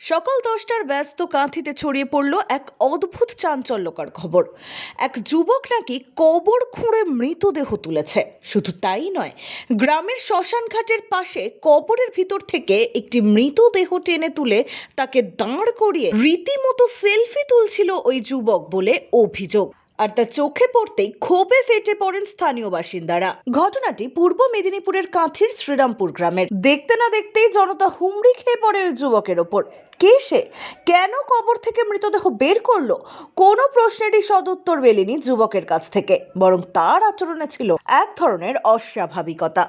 সকাল দশটার ব্যস্ত কাঁথিতে ছড়িয়ে পড়ল এক অদ্ভুত চাঞ্চল্যকর খবর। এক যুবক নাকি কবর খুঁড়ে মৃতদেহ তুলেছে। শুধু তাই নয়, গ্রামের শ্মশান ঘাটের পাশে কবরের ভিতর থেকে একটি মৃতদেহ টেনে তুলে তাকে দাঁড় করিয়ে রীতিমতো সেলফি তুলছিল ওই যুবক বলে অভিযোগ। আর তা চোখে পড়তেই ক্ষোভে ফেটে পড়েন স্থানীয় বাসিন্দারা। ঘটনাটি পূর্ব মেদিনীপুরের কাঁথির শ্রীরামপুর গ্রামের। দেখতে না দেখতেই জনতা হুমড়ি খেয়ে পড়ে ওই যুবকের ওপর। কে সে? কেন কবর থেকে মৃতদেহ বের করল? কোনো প্রশ্নেরই সদুত্তর মেলেনি যুবকের কাছ থেকে। বরং তার আচরণে ছিল এক ধরনের অস্বাভাবিকতা।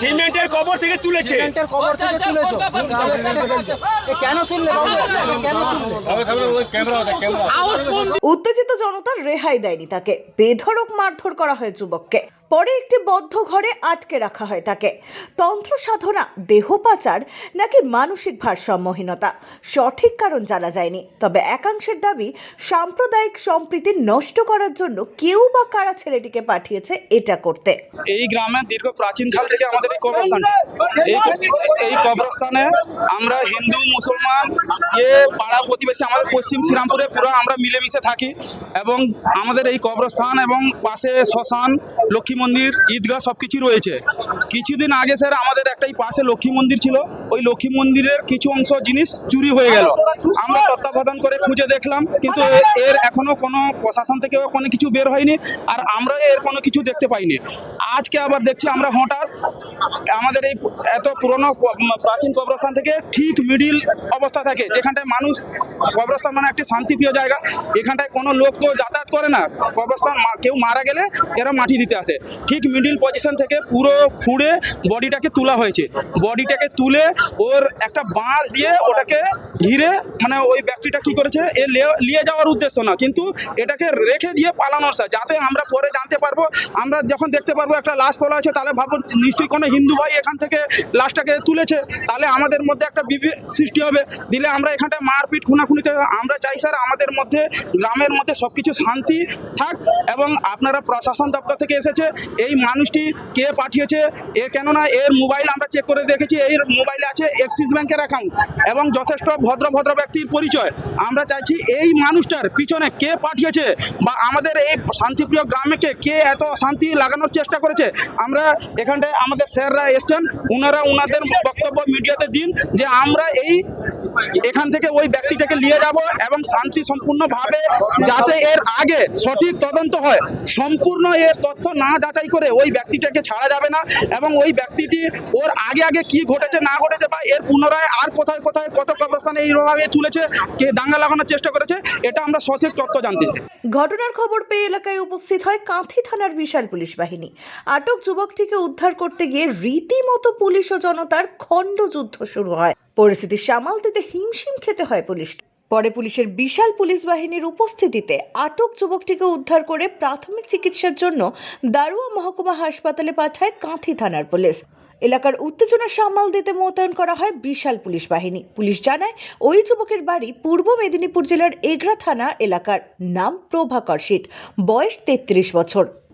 সিমেন্টের কবর থেকে তুলেছে। সিমেন্টের কবর থেকে তুলেছো। কেন তুললে কেন তুললে? উত্তেজিত জনতার রেহাই দেয়নি তাকে। বেধড়ক মারধর করা হয় যুবককে। পরে একটি বদ্ধ ঘরে আটকে রাখা হয় তাকে। তন্ত্র সাধনা, দেহ পাচার নাকি মানসিক ভারসাম্যহীনতা? সঠিক কারণ জানা যায়নি। তবে একাংশের দাবি, সাম্প্রদায়িক সম্প্রীতি নষ্ট করার জন্য কেউ বা কারা ছেলেটিকে পাঠিয়েছে এটা করতে। এই গ্রামে দীর্ঘ প্রাচীনকাল থেকে আমাদের এই কবরস্থান। এই কবরস্থানে আমরা হিন্দু, মুসলমান, এ পাড়া প্রতিবেশী, আমাদের পশ্চিম শ্রীরামপুরে পুরো আমরা মিলেমিশে থাকি এবং আমাদের এই কবরস্থান এবং পাশে শ্মশান লক্ষ্মী মন্দির, ঈদগাহ সব কিছু রয়েছে। কিছুদিন আগে স্যার আমাদের একটাই পাশে লক্ষ্মী মন্দির ছিল। ওই লক্ষ্মী মন্দিরের কিছু অংশ জিনিস চুরি হয়ে গেল। আমরা তত্ত্বাবধান করে খুঁজে দেখলাম, কিন্তু এর এখনও কোনো প্রশাসন থেকে কোনো কিছু বের হয়নি, আর আমরা এর কোনো কিছু দেখতে পাইনি। আজকে আবার দেখছি আমরা হঠাৎ আমাদের এই এত পুরনো প্রাচীন কবরস্থান থেকে ঠিক মিডিল অবস্থা থাকে, যেখানটায় মানুষ, কবরস্থান মানে একটি শান্তিপ্রিয় জায়গা। এখানটায় কোনো লোক তো যাতায়াত করে না। কবরস্থান কেউ মারা গেলে এরা মাটি দিতে আসে। ঠিক মিডিল পজিশন থেকে পুরো খুঁড়ে বডিটাকে তোলা হয়েছে। বডিটাকে তুলে ওর একটা বাঁশ দিয়ে ওটাকে ঘিরে মানে ওই ব্যক্তিটা কি করেছে? এ নিয়ে যাওয়ার উদ্দেশ্য না। কিন্তু এটাকে রেখে দিয়ে পালানোর যাতে আমরা পরে জানতে পারব। আমরা যখন দেখতে পারব একটা লাশ তোলা আছে তাহলে ভাবো নিশ্চয়ই কোনো হিন্দু ভাই এখান থেকে লাশটাকে তুলেছে, তাহলে আমাদের মধ্যে একটা বিভেদ সৃষ্টি হবে। দিলে আমরা এখানটায় মারপিট, খুনাখুনিতে আমরা চাই স্যার, আমাদের মধ্যে, গ্রামের মধ্যে সব কিছু শান্তি থাক এবং আপনারা প্রশাসন দপ্তর থেকে এসেছে, এই মানুষটি কে পাঠিয়েছে, এ কেননা এর মোবাইল আমরা চেক করে দেখেছি, এই মোবাইলে আছে এক্সিস ব্যাংকের অ্যাকাউন্ট এবং যথেষ্ট ভদ্র ভদ্র ব্যক্তির পরিচয়। আমরা চাইছি এই মানুষটার পিছনে কে পাঠিয়েছে বা আমাদের এই শান্তিপ্রিয় গ্রামেকে কে এত শান্তি লাগানোর চেষ্টা করেছে, আমরা এখানটায় আমাদের স্যাররা এসছেন ওনারা ওনাদের বক্তব্য মিডিয়াতে দিন যে আমরা এই এখান থেকে ওই ব্যক্তিটাকে নিয়ে যাব এবং শান্তি সম্পূর্ণভাবে যাতে এর আগে সঠিক তদন্ত হয়। সম্পূর্ণ এর তথ্য না যাচাই করে ওই ব্যক্তিটাকে ছাড়া যাবে না এবং ওই ব্যক্তিটি ওর আগে আগে কি ঘটেছে, না ঘটেছে বা এর পুনরায় আর কোথায় কোথায় কত কবরস্থানে এইভাবে তুলেছে, কে দাঙ্গা লাগানোর চেষ্টা করেছে, এটা আমরা সঠিক তথ্য জানতে চাই। ঘটনার খবর পেয়ে এলাকায় উপস্থিত হয় কাঁথি থানার বিশাল পুলিশ বাহিনী। আটক যুবকটিকে উদ্ধার করতে গিয়ে রীতিমতো পুলিশ ও জনতার খণ্ডযুদ্ধ শুরু হয়। পরিস্থিতি সামাল দিতে হিমশিম খেতে হয় পুলিশকে পরে পুলিশের বিশাল পুলিশ বাহিনীর উপস্থিতিতে আটক যুবকটিকে উদ্ধার করে প্রাথমিক চিকিৎসার জন্য দারুয়া মহকুমা হাসপাতালে পাঠায় কাঁথি থানার পুলিশ। এলাকার উত্তেজনা সামাল দিতে মোতায়েন করা হয় বিশাল পুলিশ বাহিনী। পুলিশ জানায়, ওই যুবকের বাড়ি পূর্ব মেদিনীপুর জেলার এগরা থানা এলাকার। নাম প্রভাকর শীত বয়স তেত্রিশ বছর।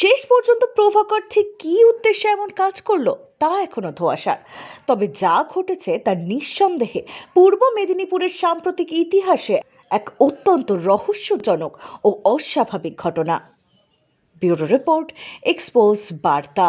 শেষ পর্যন্ত প্রভাকর ঠিক কী উদ্দেশ্যে এমন কাজ করল, তা এখনও ধোয়াশার। তবে যা ঘটেছে তার নিঃসন্দেহে পূর্ব মেদিনীপুরের সাম্প্রতিক ইতিহাসে এক অত্যন্ত রহস্যজনক ও অস্বাভাবিক ঘটনা। ব্যুরো রিপোর্ট, এক্সপোজ, বার্তা।